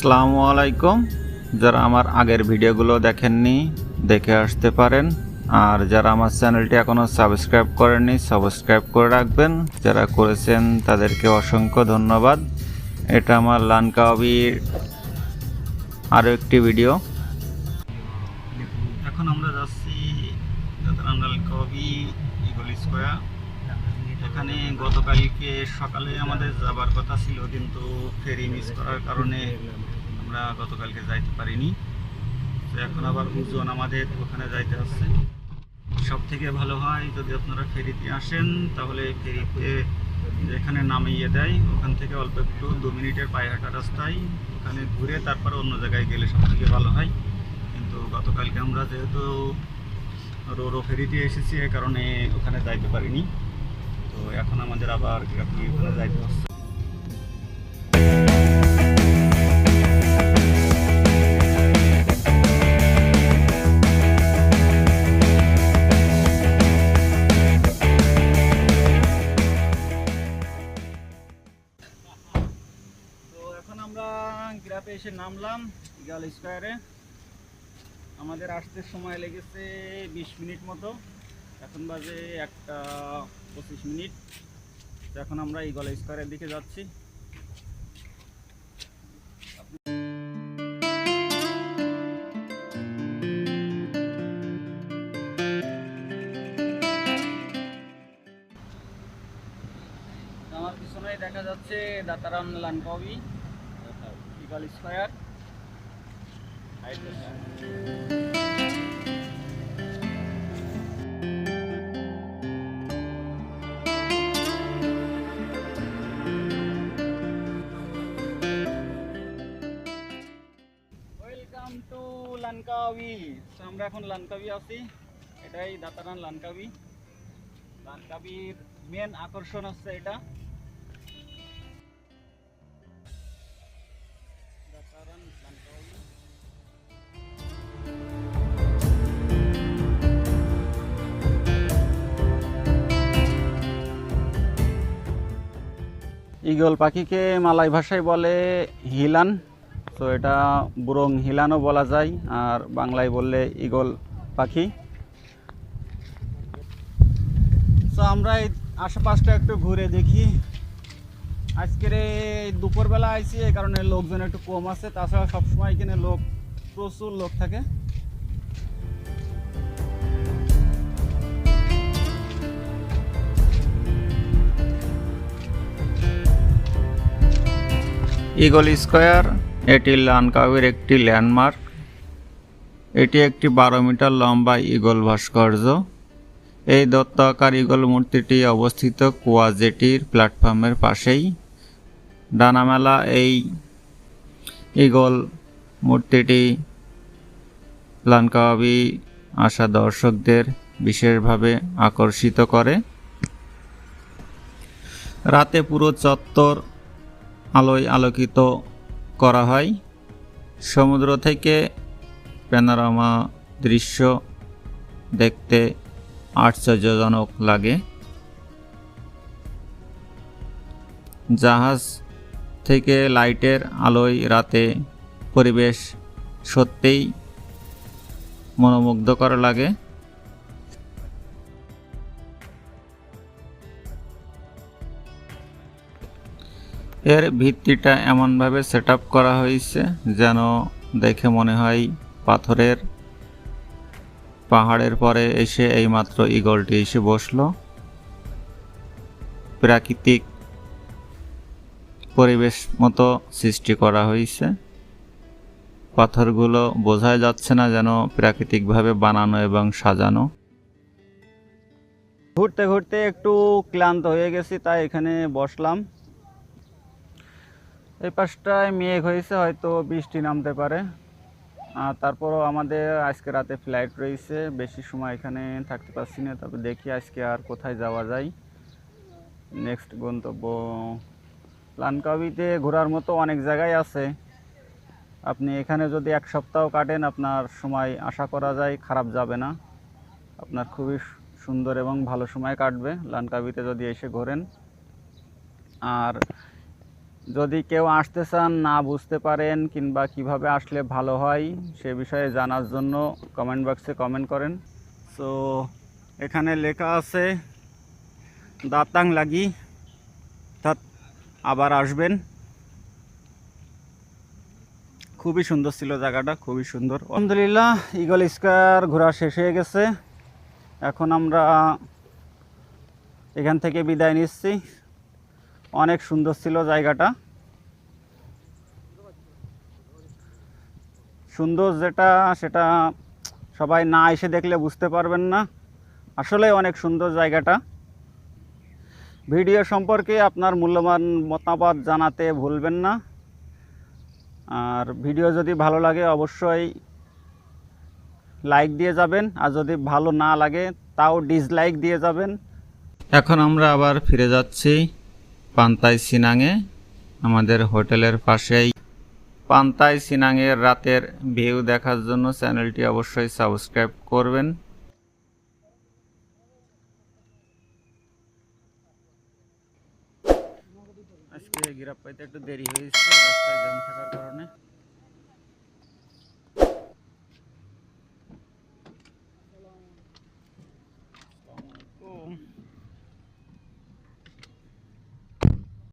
আসসালামু আলাইকুম। যারা আমার আগের ভিডিওগুলো দেখেননি, দেখে আসতে পারেন। আর যারা আমার চ্যানেলটি এখনও সাবস্ক্রাইব করেননি, সাবস্ক্রাইব করে রাখবেন। যারা করেছেন, তাদেরকে অসংখ্য ধন্যবাদ। এটা আমার লানকাবির আরও একটি ভিডিও। এখন আমরা যাচ্ছি ইগল এখানে গতকালকে সকালে আমাদের যাবার কথা ছিল, কিন্তু ফেরি মিস করার কারণে আমরা গতকালকে যাইতে পারিনি। তো এখন আবার হুজন আমাদের ওখানে যাইতে হচ্ছে। সব থেকে ভালো হয় যদি আপনারা ফেরিতে আসেন, তাহলে ফেরিতে যেখানে নামিয়ে দেয়, ওখান থেকে অল্প একটু দু মিনিটের পায়ে হাঁটা রাস্তায় ওখানে ঘুরে তারপর অন্য জায়গায় গেলে সব থেকে ভালো হয়। কিন্তু গতকালকে আমরা যেহেতু রোরো ফেরিতে এসেছি এই কারণে ওখানে যাইতে পারিনি। তো এখন আমাদের আবার ওখানে যাইতে হচ্ছে। গ্রাফে এসে নামলাম ইগাল স্কোয়ারে। আমাদের আসতে সময় লেগেছে বিশ মিনিট মতো। এখন বাজে একটা পঁচিশ মিনিট। এখন আমরা ইগল স্কোয়ারের দিকে যাচ্ছি। আমার দেখা যাচ্ছে Dataram Langkawi eagle square to Langkawi আমরা এখন লানকাবি আছি। এটাই দাতারান লানকাবি লানকাবির মেন আকর্ষণ হচ্ছে এটা। ইগল পাখিকে মালাই ভাষায় বলে হিলান, তো এটা বুরং হিলানও বলা যায়, আর বাংলায় বললে ইগল পাখি। তো আমরা এই আশেপাশটা একটু ঘুরে দেখি। আজকের এই দুপুরবেলা আইছি, এই কারণে লোকজন একটু কম আছে, তাছাড়া সবসময় এখানে লোক প্রচুর লোক থাকে। ইগল স্কোয়ার, এটি লানকাউয়ের একটি ল্যান্ডমার্ক। এটি একটি বারো মিটার লম্বা ইগল ভাস্কর্য। এই দত্তাকার ইগল মূর্তিটি অবস্থিত কুয়াজেটির প্ল্যাটফর্মের পাশেই। ডানামেলা এই ইগল মূর্তিটি লানকাবি আসা দর্শকদের বিশেষভাবে আকর্ষিত করে। রাতে পুরো চত্বর আলোয় আলোকিত করা হয়। সমুদ্র থেকে প্যানোরামা দৃশ্য দেখতে আশ্চর্যজনক লাগে। জাহাজ থেকে লাইটের আলোয় রাতে পরিবেশ সত্যিই মনোমুগ্ধকর লাগে। এর ভিত্তিটা এমনভাবে সেট করা হয়েছে যেন দেখে মনে হয় পাথরের পাহাড়ের পরে এসে এইমাত্র ইগলটি এসে বসল। প্রাকৃতিক পরিবেশ মতো সৃষ্টি করা হয়েছে। পাথরগুলো বোঝাই যাচ্ছে না যেন প্রাকৃতিকভাবে বানানো এবং সাজানো। ঘুরতে ঘুরতে একটু ক্লান্ত হয়ে গেছি, তাই এখানে বসলাম। এই পাশটায় মেঘ হয়েছে, হয়তো বৃষ্টি নামতে পারে। আর তারপরও আমাদের আজকে রাতে ফ্লাইট রয়েছে, বেশি সময় এখানে থাকতে পারছি না, তবে দেখি আজকে আর কোথায় যাওয়া যায়। নেক্সট গন্তব্য লানকাবিতে ঘোরার মতো অনেক জায়গায় আছে। আপনি এখানে যদি এক সপ্তাহ কাটেন, আপনার সময় আশা করা যায় খারাপ যাবে না। আপনার খুবই সুন্দর এবং ভালো সময় কাটবে লানকাবিতে যদি এসে ঘোরেন। আর যদি কেউ আসতে চান, না বুঝতে পারেন কিংবা কীভাবে আসলে ভালো হয়, সে বিষয়ে জানার জন্য কমেন্ট বক্সে কমেন্ট করেন। সো এখানে লেখা আছে, দাতাং লাগি অর্থাৎ আবার আসবেন। খুবই সুন্দর ছিল জায়গাটা, খুবই সুন্দর। আলহামদুলিল্লাহ ইগল স্কোয়ার ঘোরা শেষ হয়ে গেছে। এখন আমরা এখান থেকে বিদায় নিচ্ছি। অনেক সুন্দর ছিল জায়গাটা। সুন্দর যেটা, সেটা সবাই না এসে দেখলে বুঝতে পারবেন না। আসলে অনেক সুন্দর জায়গাটা। ভিডিও সম্পর্কে আপনার মূল্যবান মতামত জানাতে ভুলবেন না। আর ভিডিও যদি ভালো লাগে, অবশ্যই লাইক দিয়ে যাবেন। আর যদি ভালো না লাগে, তাও ডিসলাইক দিয়ে যাবেন। এখন আমরা আবার ফিরে যাচ্ছি পান্তাই সিনাঙে, আমাদের হোটেলের পাশেই। পান্তাই সিনাঙের রাতের ভিউ দেখার জন্য চ্যানেলটি অবশ্যই সাবস্ক্রাইব করবেন। আজকে গিরাপ পাইতে একটু দেরি হয়েছে, রাস্তায়